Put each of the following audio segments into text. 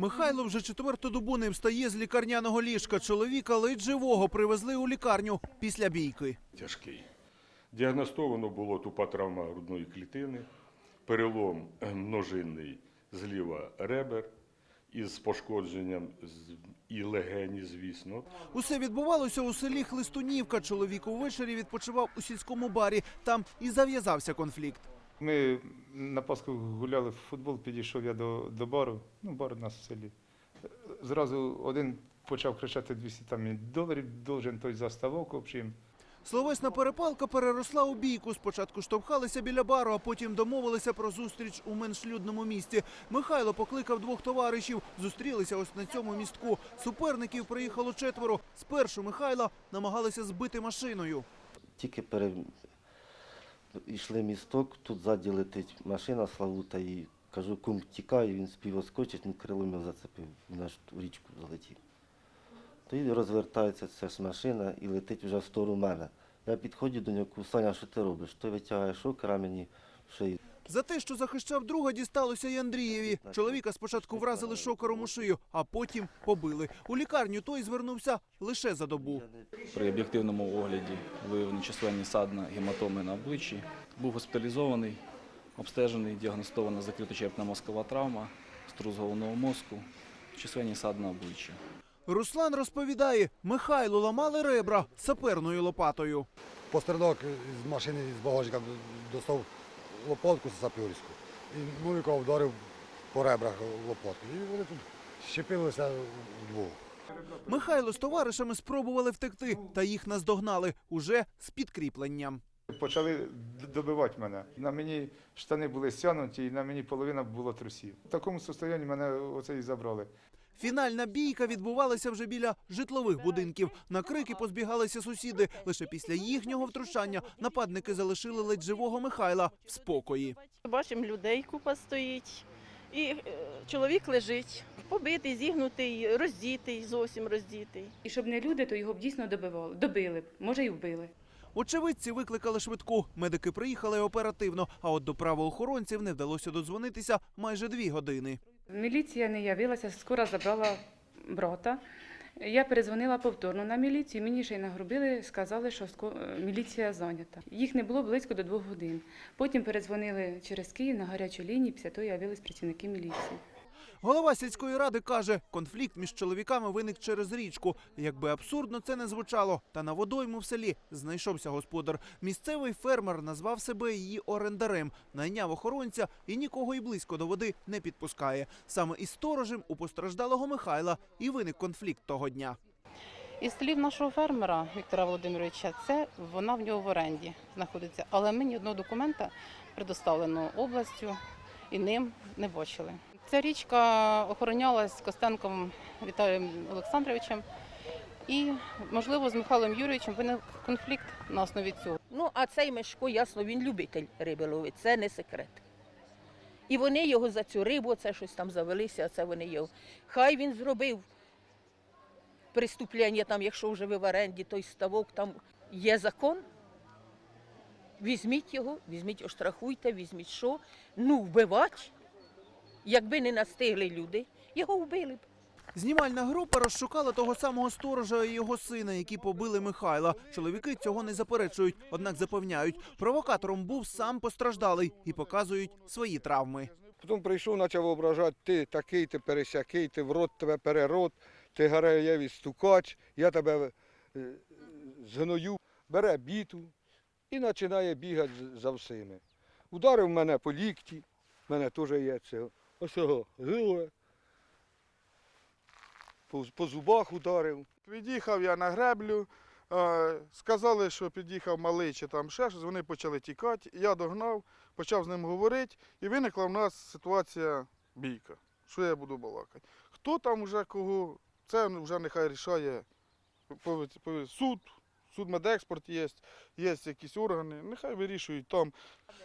Михайло вже четверту добу не встає з лікарняного ліжка. Чоловіка ледь живого привезли у лікарню після бійки. тяжкий. Діагностовано було тупа травма грудної клітини, перелом е, множинний зліва ребер із пошкодженням і легені, звісно. Усе відбувалося у селі Хлистунівка. Чоловік увечері відпочивав у сільському барі. Там і зав'язався конфлікт. Ми на Пасху гуляли в футбол, підійшов я до, до бару, ну бар у нас в селі. Зразу один почав кричати 200 там доларів, должен той за ставок общим. Словесна перепалка переросла у бійку. Спочатку штовхалися біля бару, а потім домовилися про зустріч у менш людному місті. Михайло покликав двох товаришів. Зустрілися ось на цьому містку. Суперників приїхало четверо. Спершу Михайла намагалися збити машиною. Тільки пере... йшли місток, тут ззаді летить машина Славута і кажу, кум тікає, він спів оскочить, він крилом його зацепив, він аж в річку залетів. Тоді розвертається ця ж машина і летить вже в сторону мене. Я підходжу до нього, Саня, що ти робиш? Той витягає шокера мені в шию. За те, що захищав друга, дісталося й Андрієві. Чоловіка спочатку вразили шокером у шию, а потім побили. У лікарню той звернувся лише за добу. При об'єктивному огляді виявлені численні садна гематоми на обличчі. Був госпіталізований, обстежений, діагностована закриточерепна мозкова травма, струс головного мозку, численні садна обличчя. Руслан розповідає, Михайлу ламали ребра саперною лопатою. Посередок з машини з багажника достав лопатку саперську і Муліка вдарив по ребрах лопаткою. І вони тут щепилися вдвох. Михайло з товаришами спробували втекти, та їх наздогнали уже з підкріпленням. Почали добивати мене. На мені штани були стягнуті, і на мені половина було трусів. В такому стані мене оце і забрали. Фінальна бійка відбувалася вже біля житлових будинків. На крики позбігалися сусіди. Лише після їхнього втручання нападники залишили ледь живого Михайла в спокої. Бачимо, людей купа стоїть. І е, чоловік лежить, побитий, зігнутий, роздітий, зовсім роздітий. І щоб не люди, то його б дійсно добивали, добили, б, може і вбили. Очевидці викликали швидку. Медики приїхали оперативно, а от до правоохоронців не вдалося додзвонитися майже дві години. Міліція не явилася, скоро забрала брата. Я перезвонила повторно на міліцію, мені ще й нагрубили, сказали, що е, міліція зайнята. Їх не було близько до двох годин. Потім перезвонили через Київ на гарячу лінію, після того явились працівники міліції. Голова сільської ради каже, конфлікт між чоловіками виник через річку. Якби абсурдно це не звучало, та на водойму в селі знайшовся господар. Місцевий фермер назвав себе її орендарем, найняв охоронця і нікого й близько до води не підпускає. Саме із сторожем у постраждалого Михайла і виник конфлікт того дня. Із слів нашого фермера Віктора Володимировича, це вона в нього в оренді знаходиться. Але ми ні одного документа, предоставленого областю і ним не бачили. Ця річка охоронялась Костенком Віталієм Олександровичем. І, можливо, з Михайлом Юрійовичем виник конфлікт на основі цього. Ну, а цей Мешко, ясно, він любитель риби ловить, це не секрет. І вони його за цю рибу, це щось там завелися, а це вони його. Хай він зробив преступлення, там, якщо вже ви в оренді, той ставок, там є закон. Візьміть його, візьміть, оштрафуйте, візьміть що. Ну, вбивати. Якби не настигли люди, його вбили б. Знімальна група розшукала того самого сторожа і його сина, які побили Михайла. Чоловіки цього не заперечують, однак запевняють, провокатором був сам постраждалий і показують свої травми. Потім прийшов, почав ображати, ти такий, ти пересякий, ти в рот тебе перерот, ти гараєвий стукач, я тебе е, згною. Бере біту і починає бігати за всіми. Ударив мене по лікті, в мене теж є це. Ось його гиле. По, по зубах ударив. Під'їхав я на греблю, сказали, що під'їхав малий чи там ще щось, вони почали тікати. Я догнав, почав з ним говорити, і виникла в нас ситуація бійка. Що я буду балакати? Хто там вже кого, це вже нехай рішає суд, судмедекспорт є, є якісь органи, нехай вирішують там.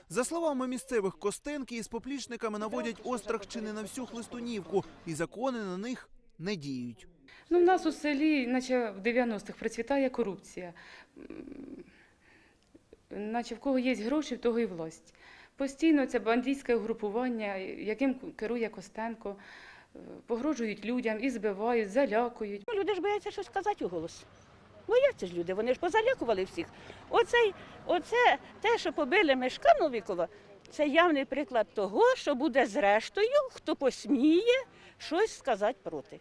За словами місцевих Костенки із поплічниками наводять острах чи не на всю хлистунівку, і закони на них не діють. Ну, в нас у селі, наче в 90-х, процвітає корупція. Наче в кого є гроші, в того і власть. Постійно це бандитське угрупування, яким керує Костенко. е, погрожують людям і збивають, залякують. Ну, Люди ж бояться щось сказати у голос. Бояться ж люди, вони ж позалякували всіх. Оцей, оце те, що побили Мешка Новікова, це явний приклад того, що буде зрештою, хто посміє щось сказати проти.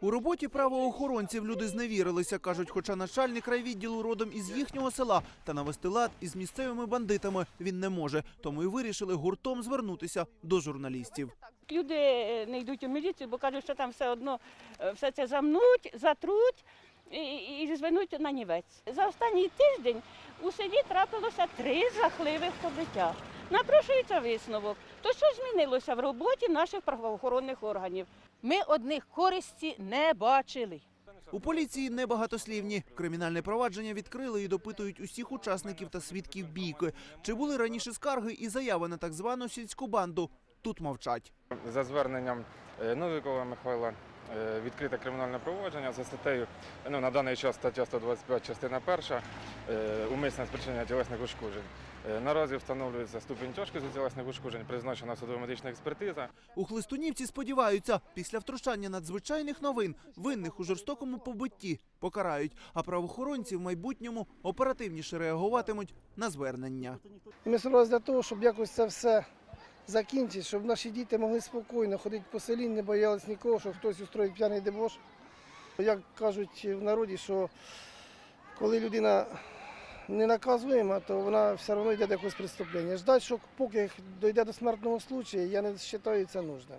У роботі правоохоронців люди зневірилися, кажуть, хоча начальник райвідділу родом із їхнього села та навести лад із місцевими бандитами він не може, тому й вирішили гуртом звернутися до журналістів. Люди е, не йдуть у міліцію, бо кажуть, що там все одно е, все це замнуть, затруть і, і звинуть на нівець. За останній тиждень у селі трапилося три жахливих побиття. Напрошується висновок. То що змінилося в роботі наших правоохоронних органів? Ми одних користі не бачили. У поліції небагатослівні. Кримінальне провадження відкрили і допитують усіх учасників та свідків бійки. Чи були раніше скарги і заяви на так звану сільську банду? Тут мовчать. За зверненням е, Новікова Михайла відкрите кримінальне провадження за статтею, ну, на даний час стаття 125, частина 1, е, умисне спричинення тілесних ушкоджень. Е, Наразі встановлюється ступінь тяжкості тілесних ушкоджень, призначена судово-медична експертиза. У Хлистунівці сподіваються, після втручання надзвичайних новин винних у жорстокому побитті покарають, а правоохоронці в майбутньому оперативніше реагуватимуть на звернення. Ми старалися для того, щоб якось це все закінчити, щоб наші діти могли спокійно ходити по селі, не боялись нікого, що хтось устроїть п'яний дебош. Як кажуть в народі, що коли людина не наказуєма, то вона все одно йде до якогось преступлення. Ждати, що поки дійде до смертного случаю, я не вважаю це нужним.